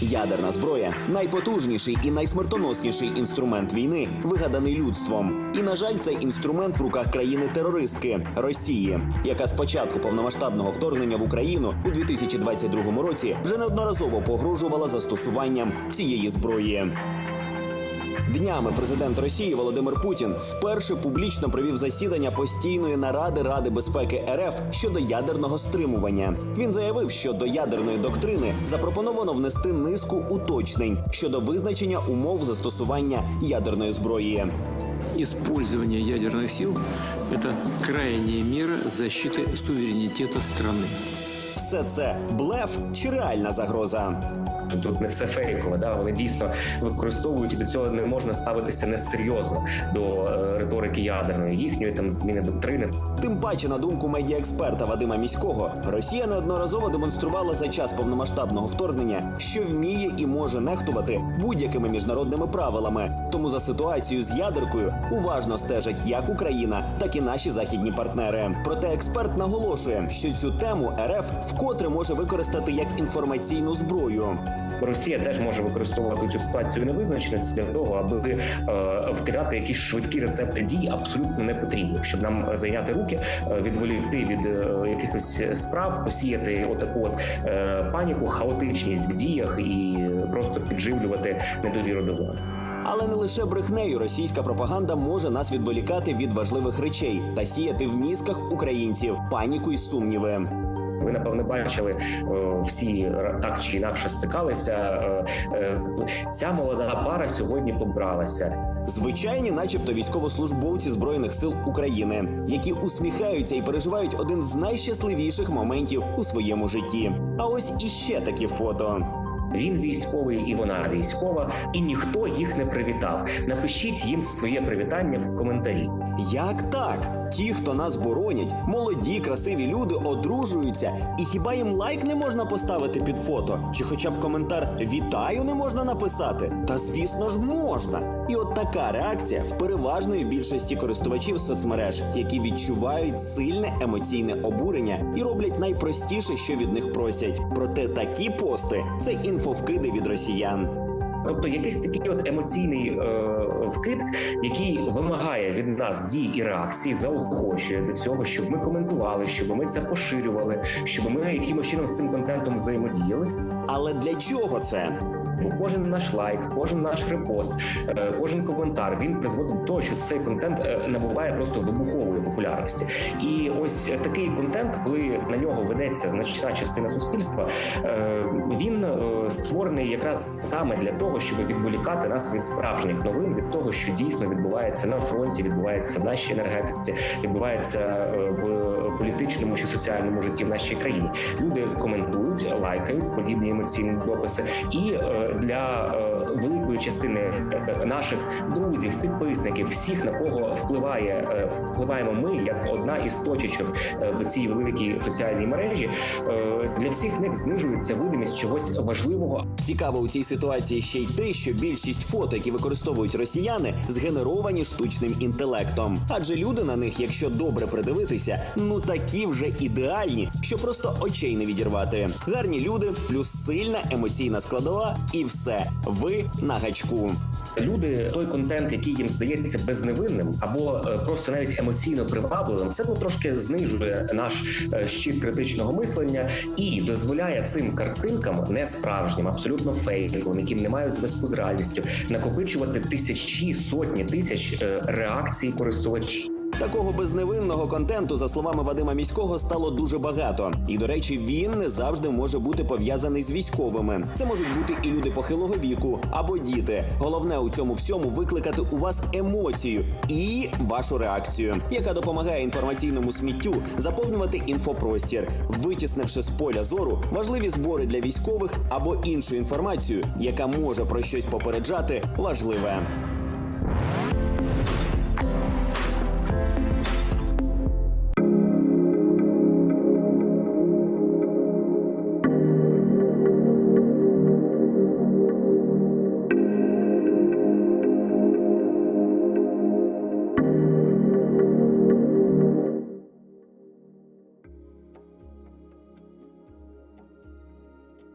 Ядерна зброя найпотужніший і найсмертоносніший інструмент війни, вигаданий людством. І на жаль, цей інструмент в руках країни-терористки Росії, яка з початку повномасштабного вторгнення в Україну у 2022 році вже неодноразово погрожувала застосуванням цієї зброї. Днями президент Росії Володимир Путін вперше публічно провів засідання постійної наради Ради безпеки РФ щодо ядерного стримування. Він заявив, що до ядерної доктрини запропоновано внести низку уточнень щодо визначення умов застосування ядерної зброї. Использование ядерных сил – это крайняя мера защиты суверенитета страны. Все це блеф чи реальна загроза? Тут не все фейкове, да вони дійсно використовують і до цього не можна ставитися несерйозно до е, риторики ядерної, їхньої там зміни доктрини. Тим паче, на думку медіаексперта Вадима Міського, Росія неодноразово демонструвала за час повномасштабного вторгнення, що вміє і може нехтувати будь-якими міжнародними правилами. Тому за ситуацію з ядеркою уважно стежать як Україна, так і наші західні партнери. Проте експерт наголошує, що цю тему РФ вкотре може використати як інформаційну зброю. Росія теж може використовувати цю ситуацію невизначеності для того, аби е, вкидати якісь швидкі рецепти дій абсолютно не потрібні, щоб нам зайняти руки, е, відволікти від е, якихось справ, посіяти отаку от паніку, хаотичність в діях і просто підживлювати недовіру до влади. Але не лише брехнею російська пропаганда може нас відволікати від важливих речей та сіяти в мізках українців паніку й сумніви. Ви напевне бачили е, всі ра- так чи інакше стикалися. Е, е, Ця молода пара сьогодні побралася. Звичайні, начебто, військовослужбовці збройних сил України, які усміхаються і переживають один з найщасливіших моментів у своєму житті. А ось іще такі фото. Він військовий і вона військова, і ніхто їх не привітав. Напишіть їм своє привітання в коментарі. Як так? Ті, хто нас боронять, молоді, красиві люди одружуються, і хіба їм лайк не можна поставити під фото? Чи хоча б коментар Вітаю не можна написати? Та звісно ж можна. І от така реакція в переважної більшості користувачів соцмереж, які відчувають сильне емоційне обурення і роблять найпростіше, що від них просять. Проте такі пости це інфовкиди від росіян. Тобто якийсь такий от емоційний е, вкид, який вимагає від нас дій і реакцій, заохочує до цього, щоб ми коментували, щоб ми це поширювали, щоб ми якимось чином з цим контентом взаємодіяли. Але для чого це? Бо кожен наш лайк, кожен наш репост, е, кожен коментар він призводить до того, що цей контент е, набуває просто вибухової популярності. І ось такий контент, коли на нього ведеться значна частина суспільства, е, він створений якраз саме для того, щоб відволікати нас від справжніх новин, від того, що дійсно відбувається на фронті, відбувається в нашій енергетиці, відбувається в політичному чи соціальному житті в нашій країні. Люди коментують, лайкають подібні емоційні дописи, і е, для е, великої частини е, наших друзів, підписників, всіх на кого впливає, впливаємо ми як одна із точечок в цій великій соціальній мережі. Для всіх них знижується видимість чогось важливого, Цікаво у цій ситуації ще й те, що більшість фото, які використовують росіяни, згенеровані штучним інтелектом. Адже люди на них, якщо добре придивитися, ну такі вже ідеальні, що просто очей не відірвати. Гарні люди, плюс сильна емоційна складова, і все. Ви на гачку. Люди, той контент, який їм здається безневинним або е, просто навіть емоційно привабливим, це ну, трошки знижує наш е, щит критичного мислення і дозволяє цим картинкам несправжнім, абсолютно фейковим, яким не мають зв'язку з реальністю, накопичувати тисячі сотні тисяч е, реакцій користувачів. Такого безневинного контенту, за словами Вадима Міського, стало дуже багато. І до речі, він не завжди може бути пов'язаний з військовими. Це можуть бути і люди похилого віку або діти. Головне у цьому всьому викликати у вас емоцію і вашу реакцію, яка допомагає інформаційному сміттю заповнювати інфопростір, витіснивши з поля зору важливі збори для військових або іншу інформацію, яка може про щось попереджати важливе.